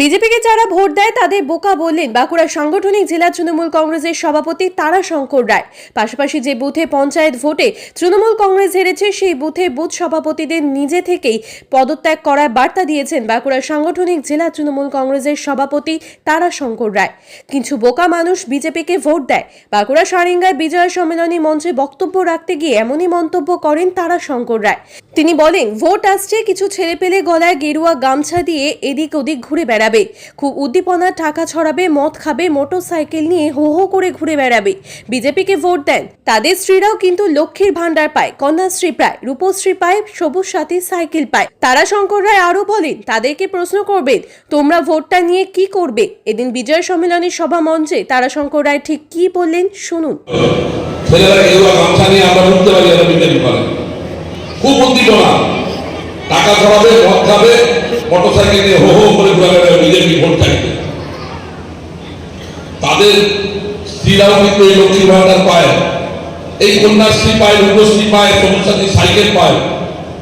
বিজেপিকে যারা ভোট দেয়, তাদের বোকা বললেন বাঁকুড়া সাংগঠনিক জেলা তৃণমূল কংগ্রেসের সভাপতি তারাশঙ্কর রায়। পাশাপাশি যে বুথে পঞ্চায়েত ভোটে তৃণমূল কংগ্রেস হেরেছে, সেই বুথে বুথ সভাপতিদের নিজে থেকেই পদত্যাগ করার বার্তা দিয়েছেন বাঁকুড়া সাংগঠনিক জেলা তৃণমূল কংগ্রেসের সভাপতি তারাশঙ্কর রায়। কিছু বোকা মানুষ বিজেপিকে ভোট দেয়। বাঁকুড়া সারেঙ্গায় বিজয় সম্মেলনী মঞ্চে বক্তব্য রাখতে গিয়ে এমনই মন্তব্য করেন তারাশঙ্কর রায়। তিনি বলেন, ভোট আসছে, কিছু ছেলেপেলে গলায় গেরুয়া গামছা দিয়ে এদিক ওদিক ঘুরে বেড়াবে। খুব উদ্দীপনা টাকা ছড়াবে, মদ খাবে মোটর সাইকেল নিয়ে হো হো করে ঘুরে বেড়াবে। বিজেপিকে ভোট দেন। তাদের স্ত্রীরাও কিন্তু লক্ষ্মীর ভান্ডার পায়। কন্যাশ্রী পায়, রূপশ্রী পায়, সবুজ সাথী সাইকেল পায়। তারা শঙ্কর রায় আরও বলেন, তাদেরকে প্রশ্ন করবেন, তোমরা ভোটটা নিয়ে কি করবে? এদিন বিজয় সম্মেলনের সভা মঞ্চে তারা শঙ্কর রায় ঠিক কি বললেন শুনুন। খুব উদ্দীপনা। টাকা ছড়াবে, মদ খাবে মোটর সাইকেল নিয়ে হো হো ভোট তাদের এই লক্ষ্মী ভান্ডার পায়। এই কন্যাশ্রী পায়, রূপশ্রী পায় সমস্যাশ্রী সাইকেল পায়।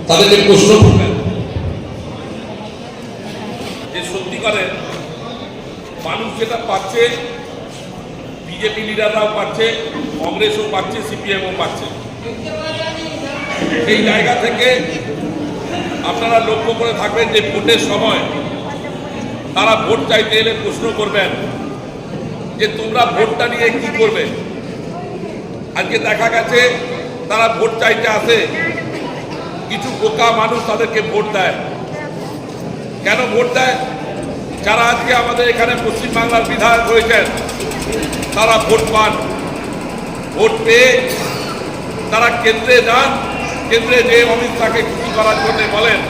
তাদেরকে প্রশ্ন করবেন যে সত্যিকারের মানুষ যেটা পাচ্ছে, বিজেপি লিডাররাও পাচ্ছে, কংগ্রেসও পাচ্ছে, সিপিএমও পাচ্ছে। সেই জায়গা থেকে আপনারা লক্ষ্য করে থাকবেন যে ভোটের সময় তারা ভোট চাইতে এলে প্রশ্ন করবেন যে তোমরা ভোটটা নিয়ে কি করবে? আজকে দেখা গেছে তারা ভোট চাইতে আসে, কিছু বোকা মানুষ তাদেরকে ভোট দেয়। কেন ভোট দেয়? যারা আজকে আমাদের এখানে পশ্চিমবাংলার বিধায়ক হয়েছেন, তারা ভোট পান। ভোট পেয়ে তারা কেন্দ্রে যান, কেন্দ্রে যে অমিত শাহকে খুশি করার জন্য বলেন।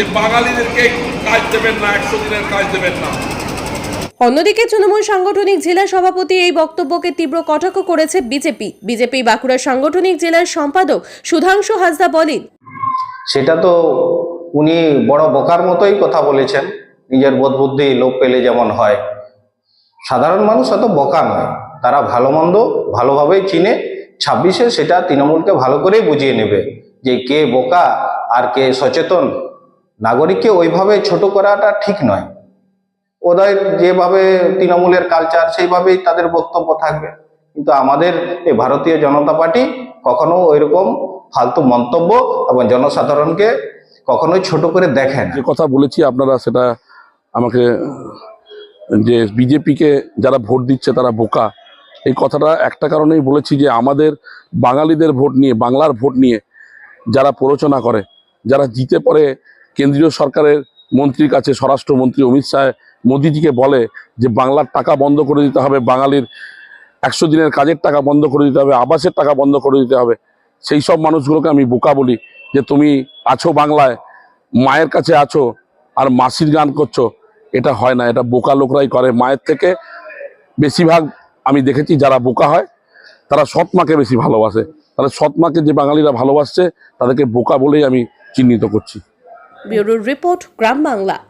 যে বাঙালিদেরকে কাজ দেবেন না একশো দিনের কাজ দেবেন না। অন্যদিকে তৃণমূল সাংগঠনিক জেলা সভাপতি এই বক্তব্যকে তীব্র কটাক্ষ করেছে বিজেপি। বিজেপি বাঁকুড়া সাংগঠনিক জেলার সম্পাদক সুধাংশু হাসদা বলেন সেটা তো উনি বড় বোকার মতোই কথা বলেছেন নিজের বোধ বুদ্ধি লোপ পেলে যেমন হয়। সাধারণ মানুষ অত বোকা নয় তারা ভালো মন্দ ভালোভাবেই চিনে ছাব্বিশে সেটা তৃণমূলকে ভালো করেই বুঝিয়ে নেবে যে কে বোকা আর কে সচেতন। নাগরিককে ওইভাবে ছোট করাটা ঠিক নয়। ওদের যেভাবে তৃণমূলের কালচার সেইভাবেই তাদের বক্তব্য থাকবে। কিন্তু আমাদের এই ভারতীয় জনতা পার্টি কখনো ওইরকম ফালতু মন্তব্য এবং জনসাধারণকে কখনোই ছোট করে দেখেন যে কথা বলেছি আপনারা, সেটা আমাকে, যে বিজেপিকে যারা ভোট দিচ্ছে তারা বোকা। এই কথাটা একটা কারণেই বলেছি যে আমাদের বাঙালিদের ভোট নিয়ে, বাংলার ভোট নিয়ে যারা প্ররোচনা করে, যারা জিতে পরে কেন্দ্রীয় সরকারের মন্ত্রীর কাছে স্বরাষ্ট্রমন্ত্রী অমিত শাহ মোদিজিকে বলে যে বাংলার টাকা বন্ধ করে দিতে হবে, বাঙালির একশো দিনের কাজের টাকা বন্ধ করে দিতে হবে, আবাসের টাকা বন্ধ করে দিতে হবে। সেই সব মানুষগুলোকে আমি বোকা বলি যে তুমি আছো বাংলায়, মায়ের কাছে আছো আর মাসির গান করছ, এটা হয় না, এটা বোকা লোকরাই করে। মায়ের থেকে বেশিরভাগ আমি দেখেছি যারা বোকা হয়, তারা সৎ মাকে বেশি ভালোবাসে। তাহলে সৎ মাকে যে বাঙালিরা ভালোবাসছে, তাদেরকে বোকা বলেই আমি চিহ্নিত করছি। ব্যুরোর রিপোর্ট গ্রাম বাংলা।